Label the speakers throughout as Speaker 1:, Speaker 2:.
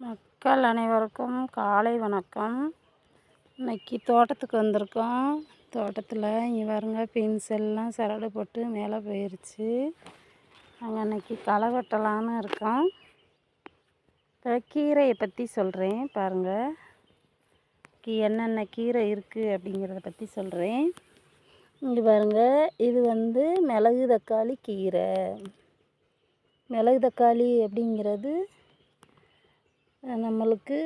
Speaker 1: மக்கள் அனைவருக்கும் காலை வணக்கம். இன்னைக்கு தோட்டத்துக்கு வந்திருக்கோம். தோட்டத்தில் இங்கே பாருங்க பீன்ஸ் எல்லாம் சரடு போட்டு மேலே போயிடுச்சு நாங்கள் அன்றைக்கி களை வெட்டலான்னு இருக்கோம். இப்போ கீரையை பற்றி சொல்கிறேன் பாருங்கள் கீ என்னென்ன கீரை இருக்குது அப்படிங்கிறத பற்றி சொல்கிறேன் இங்கே பாருங்கள் இது வந்து மிளகு தக்காளி கீரை. மிளகு தக்காளி அப்படிங்கிறது நம்மளுக்கு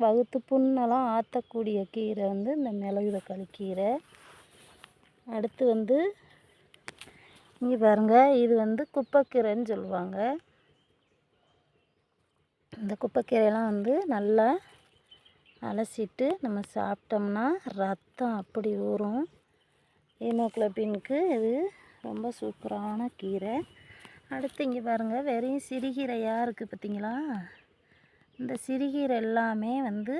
Speaker 1: வகுத்து புண்ணெல்லாம் ஆற்றக்கூடிய கீரை வந்து இந்த மிளகு தக்காளி கீரை. அடுத்து வந்து இங்கே பாருங்கள் இது வந்து குப்பைக்கீரைன்னு சொல்லுவாங்க. இந்த குப்பைக்கீரையெல்லாம் வந்து நல்லா அலசிட்டு நம்ம சாப்பிட்டோம்னா ரத்தம் அப்படி ஊறும். ஹீமோக்ளோபினுக்கு இது ரொம்ப சூப்பரான கீரை. அடுத்து இங்கே பாருங்கள் வெறும் சிறுகீரையாக இருக்குது பார்த்தீங்களா இந்த சிறுகீரை எல்லாமே வந்து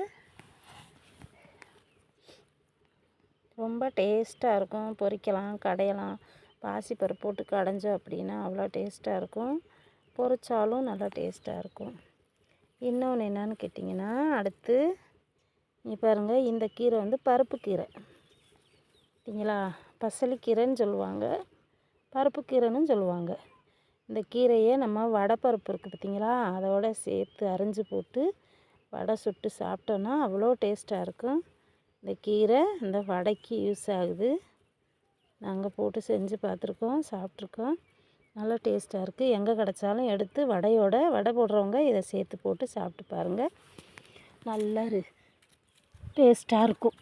Speaker 1: ரொம்ப டேஸ்ட்டாக இருக்கும். பொரிக்கலாம் கடையலாம். பாசிப்பருப்பு போட்டு கடைஞ்சோம் அப்படின்னா அவ்வளோ டேஸ்ட்டாக இருக்கும். பொரிச்சாலும் நல்லா டேஸ்ட்டாக இருக்கும். இன்னொன்று என்னன்னு கேட்டிங்கன்னா அடுத்து இங்கே பாருங்கள் இந்த கீரை வந்து பருப்பு கீரை. பார்த்தீங்களா? பசலிக்கீரைன்னு சொல்லுவாங்க. பருப்பு கீரைன்னு சொல்லுவாங்க. இந்த கீரையை நம்ம வடைப்பருப்பு இருக்குது பார்த்தீங்களா? அதோட சேர்த்து அரிஞ்சு போட்டு வடை சுட்டு சாப்பிட்டோன்னா அவ்வளோ டேஸ்ட்டாக இருக்கும். இந்த கீரை இந்த வடைக்கு யூஸ் ஆகுது. நாங்கள் போட்டு செஞ்சு பார்த்துருக்கோம் சாப்பிட்ருக்கோம் நல்லா டேஸ்ட்டாக இருக்குது எங்கே கிடச்சாலும் எடுத்து வடையோட வடை போடுறவங்க இதை சேர்த்து போட்டு சாப்பிட்டு பாருங்கள் நல்லா டேஸ்ட்டாக இருக்கும்.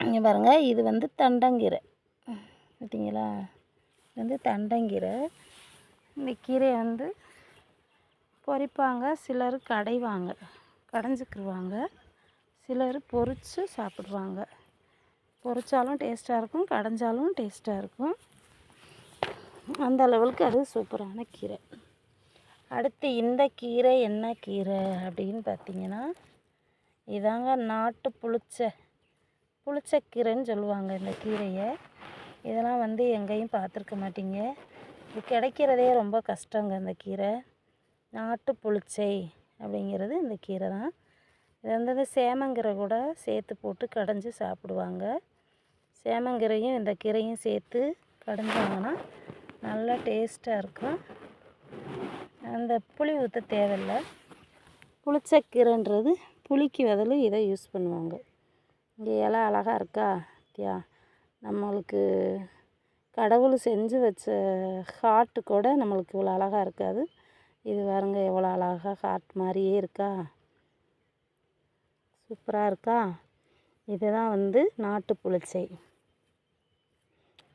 Speaker 1: இங்கே பாருங்கள் இது வந்து தண்டங்கீரை. பார்த்தீங்களா? வந்து தண்டங்கீரை. இந்த கீரையை வந்து பொரிப்பாங்க. சிலர் கடைவாங்க. கடைஞ்சிக்கிருவாங்க. சிலர் பொரித்து சாப்பிடுவாங்க. பொறிச்சாலும் டேஸ்ட்டாக இருக்கும். கடைஞ்சாலும் டேஸ்ட்டாக இருக்கும். அந்த அளவுக்கு அது சூப்பரான கீரை. அடுத்து இந்த கீரை என்ன கீரை அப்படின்னு பார்த்தீங்கன்னா இதாங்க நாட்டு புளிச்ச புளிச்சக்கீரைன்னு சொல்லுவாங்க இந்த கீரையை. இதெல்லாம் வந்து எங்கேயும் பார்த்துருக்க மாட்டீங்க. இது கிடைக்கிறதே ரொம்ப கஷ்டங்க இந்த கீரை. நாட்டு புளிச்சை அப்படிங்கிறது இந்த கீரை தான். இது வந்து சேமங்கீரை கூட சேர்த்து போட்டு கடைஞ்சி சாப்பிடுவாங்க. சேமங்கீரையும் இந்த கீரையும் சேர்த்து கடைஞ்சாங்கன்னா நல்லா டேஸ்ட்டாக இருக்கும். அந்த புளி ஊற்ற தேவையில்லை. புளிச்சக்கீரைன்றது புளிக்கு பதில் இதை யூஸ் பண்ணுவாங்க இங்கே இலை அழகாக இருக்கா தியா நம்மளுக்கு கடவுள் செஞ்சு வச்ச ஹார்ட்டு கூட நம்மளுக்கு இவ்வளோ அழகாக இருக்காது. இது பாருங்க எவ்வளோ அழகாக ஹார்ட் மாதிரியே இருக்கா? சூப்பராக இருக்கா? இதுதான் வந்து நாட்டு புளிச்சை.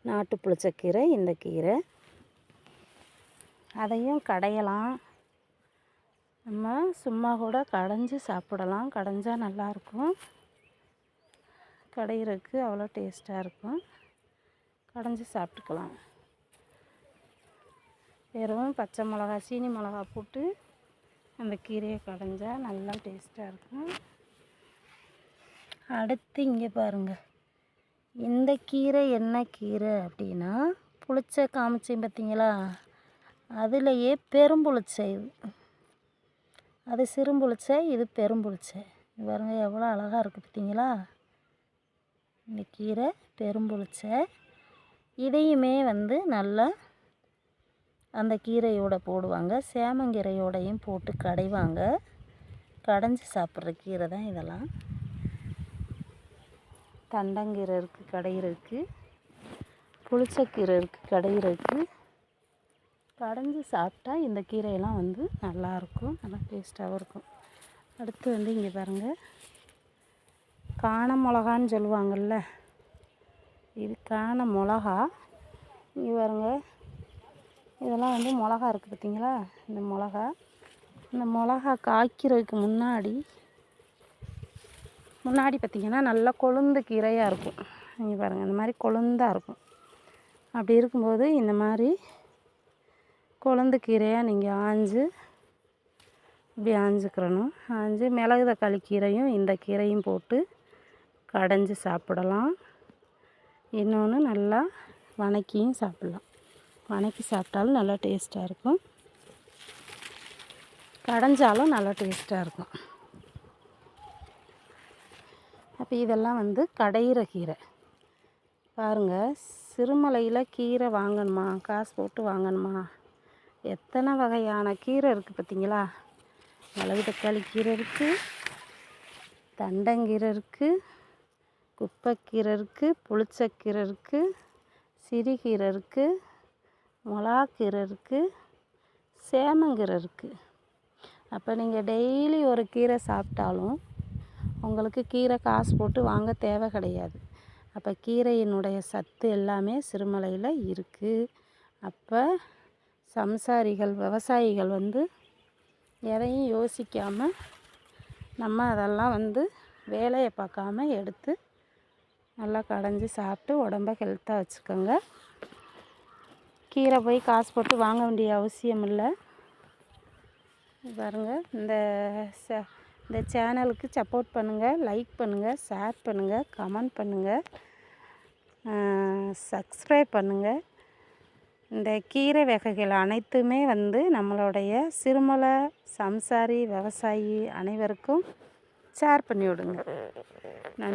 Speaker 1: நாட்டு புளிச்சக்கீரை இந்த கீரை. அதையும் கடையலாம். நம்ம சும்மா கூட கடைஞ்சி சாப்பிடலாம். கடைஞ்சால் நல்லாயிருக்கும் கடையிறதுக்கு அவ்வளோ டேஸ்ட்டாக இருக்கும். கடைஞ்சி சாப்பிட்டுக்கலாம். வெறும் பச்சை மிளகா சீனி மிளகா போட்டு அந்த கீரையை கடைஞ்சால் நல்லா டேஸ்ட்டாக இருக்கும். அடுத்து இங்கே பாருங்கள் இந்த கீரை என்ன கீரை அப்படின்னா புளிச்ச காமிச்சேன் பார்த்தீங்களா அதுலேயே பெரும்புளிச்சை இது அது சிறும்புளிச்சை இது பெரும்புளிச்சை பாருங்க எவ்வளோ அழகாக இருக்குது பார்த்தீங்களா இந்த கீரை பெரும்புளிச்சை இதையுமே வந்து நல்லா அந்த கீரையோட போடுவாங்க. சேமங்கீரையோடையும் போட்டு கடைவாங்க. கடைஞ்சி சாப்பிட்ற கீரை தான் இதெல்லாம். தண்டங்கீரை இருக்குது கடையிறதுக்கு புளிச்சக்கீரை இருக்குது கடையிறதுக்கு கடைஞ்சி சாப்பிட்டா இந்த கீரையெல்லாம் வந்து நல்லாயிருக்கும் நல்லா டேஸ்ட்டாகவும் இருக்கும். அடுத்து வந்து இங்கே பாருங்கள் காண மிளகான்னு சொல்லுவாங்கள்ல. இது காண மிளகா இங்கே பாருங்க. இதெல்லாம் வந்து மிளகா இருக்குது பார்த்தீங்களா இந்த மிளகா. இந்த மிளகா காய்க்கிறதுக்கு முன்னாடி முன்னாடி பார்த்திங்கன்னா நல்லா கொழுந்து கீரையாக இருக்கும். இங்கே பாருங்கள் இந்த மாதிரி கொழுந்தாக இருக்கும். அப்படி இருக்கும்போது இந்த மாதிரி கொழுந்து கீரையாக நீங்கள் ஆஞ்சு இப்படி ஆஞ்சுக்கிறணும். ஆஞ்சு மிளகு தக்காளி கீரையும் இந்த கீரையும் போட்டு கடைஞ்சி சாப்பிடலாம். இன்னொன்று நல்லா வணக்கியும் சாப்பிட்லாம். வணக்கி சாப்பிட்டாலும் நல்லா டேஸ்ட்டாக இருக்கும். கடைஞ்சாலும் நல்லா டேஸ்ட்டாக இருக்கும். அப்போ இதெல்லாம் வந்து கடையிற கீரை. பாருங்கள் சிறுமலையில் கீரை வாங்கணுமா? காசு போட்டு வாங்கணுமா? எத்தனை வகையான கீரை இருக்குது பார்த்தீங்களா மிளகு தக்காளி கீரை இருக்குது தண்டங்கீரை இருக்குது குப்பைக்கீரை இருக்குது புளிச்சக்கீரை இருக்குது சிறுகீரை இருக்குது மிளகாக்கீரை இருக்குது சேமங்கீரை இருக்குது அப்போ நீங்கள் டெய்லி ஒரு கீரை சாப்பிட்டாலும் உங்களுக்கு கீரை காசு போட்டு வாங்க தேவை கிடையாது. அப்போ கீரையினுடைய சத்து எல்லாமே சிறுமலையில் இருக்குது அப்போ சம்சாரிகள் விவசாயிகள் வந்து எதையும் யோசிக்காமல் நம்ம அதெல்லாம் வந்து வேலையை பார்க்காம எடுத்து நல்லா கடைஞ்சி சாப்பிட்டு உடம்ப ஹெல்த்தாக வச்சுக்கோங்க. கீரை போய் காசு போட்டு வாங்க வேண்டிய அவசியம் இல்லை. பாருங்கள் இந்த ச இந்த சேனலுக்கு சப்போர்ட் பண்ணுங்கள் லைக் பண்ணுங்கள் ஷேர் பண்ணுங்கள் கமெண்ட் பண்ணுங்கள் சப்ஸ்கிரைப் பண்ணுங்கள் இந்த கீரை வகைகள் அனைத்துமே வந்து நம்மளுடைய சிறுமலை சம்சாரி விவசாயி அனைவருக்கும் ஷேர் பண்ணி விடுங்க. நன்றி.